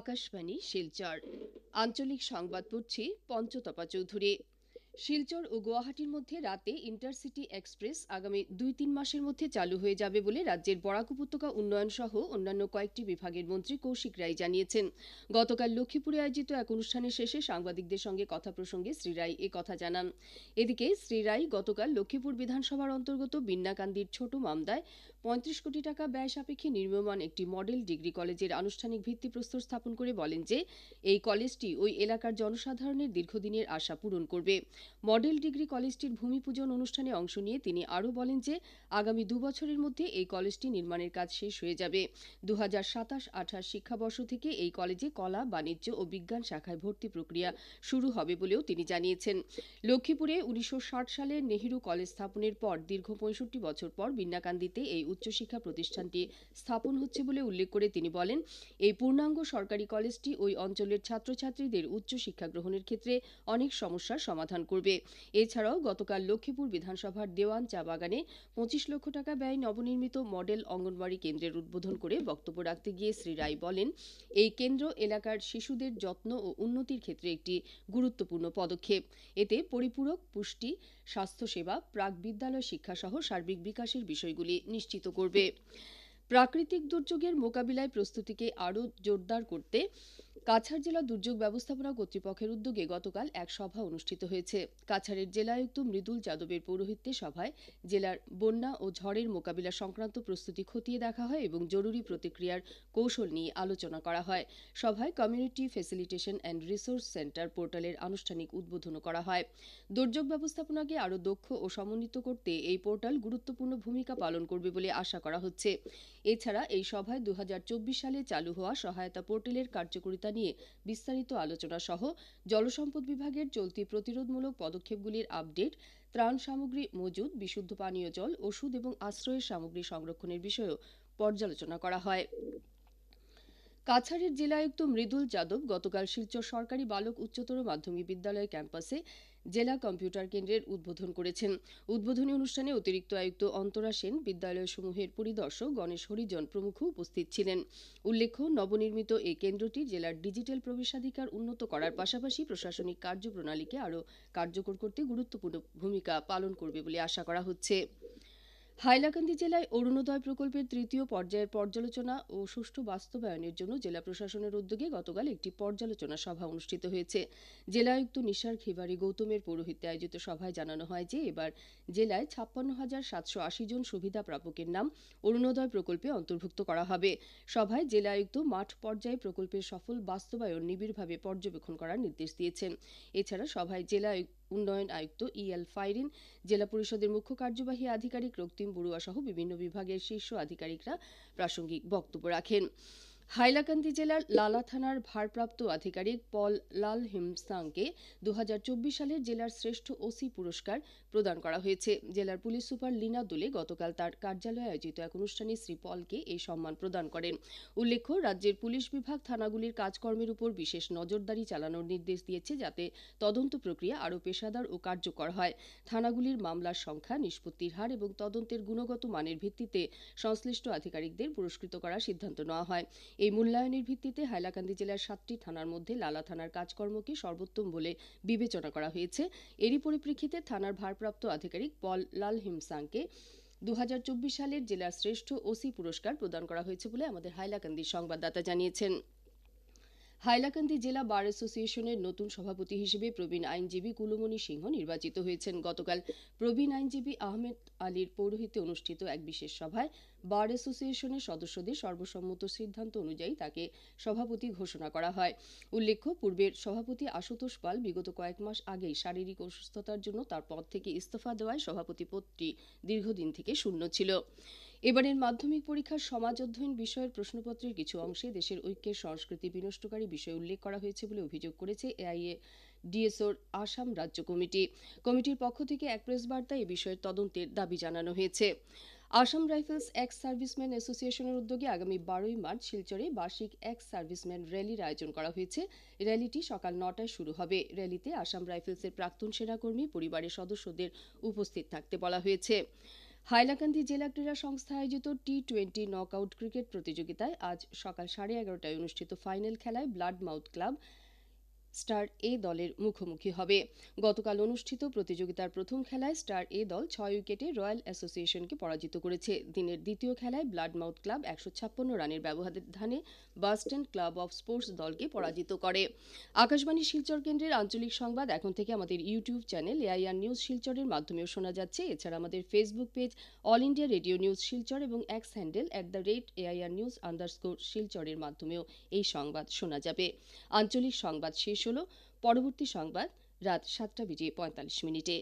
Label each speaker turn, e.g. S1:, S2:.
S1: আকাশবাণী শিলচর আঞ্চলিক সংবাদ পড়ছি পঞ্চতপা চৌধুরী শিলচর ও গুয়াহাটির মধ্যে রাতে ইন্টারসিটি এক্সপ্রেস আগামী দুই তিন মাসের মধ্যে চালু হয়ে যাবে বলে রাজ্যের বরাক উপত্যকা উন্নয়ন সহ অন্যান্য কয়েকটি বিভাগের মন্ত্রী কৌশিক রায় জানিয়েছেন গতকাল লক্ষ্মীপুরে আয়োজিত এক অনুষ্ঠানের শেষে সাংবাদিকদের সঙ্গে কথা প্রসঙ্গে শ্রী রায় এ কথা জানান এদিকে শ্রী রায় গতকাল লক্ষ্মীপুর বিধানসভার অন্তর্গত বিন্নাকান্দির ছোট মামদায় পঁয়ত্রিশ কোটি টাকা ব্যয় সাপেক্ষে নির্মমান একটি মডেল ডিগ্রি কলেজের আনুষ্ঠানিক ভিত্তিপ্রস্তর স্থাপন করে বলেন যে এই কলেজটি ওই এলাকার জনসাধারণের দীর্ঘদিনের আশা পূরণ করবে মডেল ডিগ্রি কলেজটির ভূমিপূজন অনুষ্ঠানে অংশ নিয়ে তিনি আরও বলেন যে আগামী দুবছরের মধ্যে এই কলেজটি নির্মাণের কাজ শেষ হয়ে যাবে দু হাজার সাতাশ আঠাশ শিক্ষাবর্ষ থেকে এই কলেজে কলা বাণিজ্য ও বিজ্ঞান শাখায় ভর্তি প্রক্রিয়া শুরু হবে বলেও তিনি জানিয়েছেন লক্ষ্মীপুরে উনিশশো সালে নেহরু কলেজ স্থাপনের পর দীর্ঘ পঁয়ষট্টি বছর পর বিন্যাকান্দিতে এই উচ্চশিক্ষা প্রতিষ্ঠানটি স্থাপন হচ্ছে বলে উল্লেখ করে তিনি বলেন এই পূর্ণাঙ্গ সরকারি কলেজটি ওই অঞ্চলের ছাত্রছাত্রীদের উচ্চশিক্ষা গ্রহণের ক্ষেত্রে অনেক সমস্যার সমাধান করবে করবে এছাড়াও গতকাল লক্ষ্মীপুর বিধানসভার দেওয়ান চা বাগানে পঁচিশ লক্ষ টাকা ব্যয় নবনির্মিত মডেল অঙ্গনওয়াড়ি কেন্দ্রের উদ্বোধন করে বক্তব্য রাখতে গিয়ে শ্রী রায় বলেন এই কেন্দ্র এলাকার শিশুদের যত্ন ও উন্নতির ক্ষেত্রে একটি গুরুত্বপূর্ণ পদক্ষেপ এতে পরিপূরক পুষ্টি স্বাস্থ্যসেবা প্রাক বিদ্যালয় শিক্ষাসহ সার্বিক বিকাশের বিষয়গুলি নিশ্চিত করবে প্রাকৃতিক দুর্যোগের মোকাবিলায় প্রস্তুতিকে আরও জোরদার করতে কাছাড় জেলা দুর্যোগ ব্যবস্থাপনা কর্তৃপক্ষের উদ্যোগে গতকাল এক সভা অনুষ্ঠিত হয়েছে কাছাড়ের জেলায়ুক্ত মৃদুল যাদবের পৌরোহিত্যে সভায় জেলার বন্যা ও ঝড়ের মোকাবিলা সংক্রান্ত প্রস্তুতি খতিয়ে দেখা হয় এবং জরুরি প্রতিক্রিয়ার কৌশল নিয়ে আলোচনা করা হয় সভায় community facilitation and resource centre পোর্টালের আনুষ্ঠানিক উদ্বোধনও করা হয় দুর্যোগ ব্যবস্থাপনাকে আরও দক্ষ ও সমন্বিত করতে এই পোর্টাল গুরুত্বপূর্ণ ভূমিকা পালন করবে বলে আশা করা হচ্ছে এছাড়া এই সভায় দু সালে চালু হওয়া সহায়তা পোর্টালের কার্যকরিতা নিয়ে বিস্তারিত আলোচনা সহ জলসম্পদ বিভাগের চলতি প্রতিরোধমূলক পদক্ষেপগুলির আপডেট ত্রাণ সামগ্রী মজুদ বিশুদ্ধ পানীয় জল ওষুধ এবং আশ্রয়ের সামগ্রী সংরক্ষণের বিষয়েও পর্যালোচনা করা হয় কাছাড়ের জেলায়ুক্ত মৃদুল যাদব গতকাল শিলচর সরকারি বালক উচ্চতর মাধ্যমিক বিদ্যালয় ক্যাম্পাসে জেলা কম্পিউটার কেন্দ্রের উদ্বোধন করেছেন উদ্বোধনী অনুষ্ঠানে অতিরিক্ত আয়ুক্ত অন্তরা সেন বিদ্যালয়সমূহের পরিদর্শক গণেশ হরিজন প্রমুখ উপস্থিত ছিলেন উল্লেখ্য নবনির্মিত এই কেন্দ্রটি জেলার ডিজিটাল প্রবেশাধিকার উন্নত করার পাশাপাশি প্রশাসনিক কার্যপ্রণালীকে আরও কার্যকর করতে গুরুত্বপূর্ণ ভূমিকা পালন করবে বলে আশা করা হচ্ছে হাইলাকান্দি জেলায় অরুণোদয় প্রকল্পের তৃতীয় পর্যায়ের পর্যালোচনা ও সুষ্ঠু বাস্তবায়নের জন্য জেলা প্রশাসনের উদ্যোগে গতকাল একটি পর্যালোচনা সভা অনুষ্ঠিত হয়েছে জেলায়ুক্ত নিশার খিবারি গৌতমের পৌরোহিত্যে আয়োজিত সভায় জানানো হয় যে এবার জেলায় ছাপ্পান্ন হাজার সাতশো আশি জন সুবিধা প্রাপকের নাম অরুণোদয় প্রকল্পে অন্তর্ভুক্ত করা হবে সভায় জেলা আয়ুক্ত মাঠ পর্যায়ে প্রকল্পের সফল বাস্তবায়ন নিবিড়ভাবে পর্যবেক্ষণ করার নির্দেশ দিয়েছেন এছাড়া সভায় জেলা আয়ুক্ত উন্নয়ন আয়ুক্ত ই এল ফাইরিন জেলা পরিষদের মুখ্য কার্যবাহী আধিকারিক রক্তিম বড়ুয়া সহ বিভিন্ন বিভাগের শীর্ষ আধিকারিকরা প্রাসঙ্গিক বক্তব্য রাখেন হাইলাকান্দি জেলার লালা থানার ভারপ্রাপ্ত আধিকারিক পল লাল হিমসাংকে দু সালের জেলার শ্রেষ্ঠ ওসি পুরস্কার প্রদান করা হয়েছে জেলার পুলিশ সুপার লীনা দুলে গতকাল তার কার্যালয়ে আয়োজিত এক অনুষ্ঠানে শ্রী পলকে এই সম্মান প্রদান করেন উল্লেখ্য রাজ্যের পুলিশ বিভাগ থানাগুলির কাজকর্মের উপর বিশেষ নজরদারি চালানোর নির্দেশ দিয়েছে যাতে তদন্ত প্রক্রিয়া আরও পেশাদার ও কার্যকর হয় থানাগুলির মামলার সংখ্যা নিষ্পত্তির হার এবং তদন্তের গুণগত মানের ভিত্তিতে সংশ্লিষ্ট আধিকারিকদের পুরস্কৃত করার সিদ্ধান্ত নেওয়া হয় এই মূল্যায়নের ভিত্তিতে হাইলাকান্দি জেলার সাতটি থানার মধ্যে লালা থানার কাজকর্মকে সর্বোত্তম বলে বিবেচনা করা হয়েছে এরই পরিপ্রেক্ষিতে থানার ভারপ্রাপ্ত আধিকারিক পল লাল হিমসাংকে দু সালের জেলার শ্রেষ্ঠ ওসি পুরস্কার প্রদান করা হয়েছে বলে আমাদের হাইলাকান্দির সংবাদদাতা জানিয়েছেন হাইলাকান্দি জেলা বার অ্যাসোসিয়েশনের নতুন সভাপতি হিসেবে প্রবীণ আইনজীবী কুলমণি সিংহ নির্বাচিত হয়েছেন গতকাল প্রবীণ আইনজীবী আহমেদ আলীর পৌরোহিত্যে অনুষ্ঠিত এক বিশেষ সভায় বার অ্যাসোসিয়েশনের সদস্যদের সর্বসম্মত সিদ্ধান্ত অনুযায়ী তাকে সভাপতি ঘোষণা করা হয় উল্লেখ্য পূর্বের সভাপতি আশুতোষ পাল বিগত কয়েক মাস আগেই শারীরিক অসুস্থতার জন্য তার পদ থেকে ইস্তফা দেওয়ায় সভাপতি পদটি দীর্ঘদিন থেকে শূন্য ছিল এবারের মাধ্যমিক পরীক্ষার সমাজ অধ্যয়ন বিষয়ের প্রশ্নপত্রের কিছু অংশে দেশের ঐক্যের সংস্কৃতি বিনষ্টকারী বিষয় উল্লেখ করা হয়েছে বলে অভিযোগ করেছে এআইএ ডিএসওর আসাম রাজ্য কমিটি কমিটির পক্ষ থেকে এক প্রেস বার্তায় এ বিষয়ের তদন্তের দাবি জানানো হয়েছে আসাম রাইফেলস এক্স সার্ভিসম্যান অ্যাসোসিয়েশনের উদ্যোগে আগামী বারোই মার্চ শিলচরে বার্ষিক এক্স সার্ভিসম্যান র্যালির আয়োজন করা হয়েছে র্যালিটি সকাল নটায় শুরু হবে র্যালিতে আসাম রাইফেলসের প্রাক্তন সেনাকর্মী পরিবারের সদস্যদের উপস্থিত থাকতে বলা হয়েছে হাইলাকান্দি জেলা ক্রীড়া সংস্থা আয়োজিত টি টোয়েন্টি আউট ক্রিকেট প্রতিযোগিতায় আজ সকাল সাড়ে এগারোটায় অনুষ্ঠিত ফাইনাল খেলায় ব্লাড মাউথ ক্লাব স্টার এ দলের মুখোমুখি হবে গতকাল অনুষ্ঠিত প্রতিযোগিতার প্রথম খেলায় স্টার এ দল ছয় উইকেটে রয়্যাল অ্যাসোসিয়েশনকে পরাজিত করেছে দিনের দ্বিতীয় খেলায় ব্লাড মাউথ ক্লাব একশো ছাপ্পান্ন রানের ব্যবধানে বাস্টন ক্লাব অফ স্পোর্টস দলকে পরাজিত করে আকাশবাণী শিলচর কেন্দ্রের আঞ্চলিক সংবাদ এখন থেকে আমাদের ইউটিউব চ্যানেল এআইআর নিউজ শিলচরের মাধ্যমেও শোনা যাচ্ছে এছাড়া আমাদের Facebook page all India radio news Silchar এবং X handle at the rate AIR news underscore শিলচরের মাধ্যমেও এই সংবাদ শোনা যাবে আঞ্চলিক সংবাদ শেষ শেষ হলো পরবর্তী সংবাদ রাত সাতটা বেজে পঁয়তাল্লিশ মিনিটে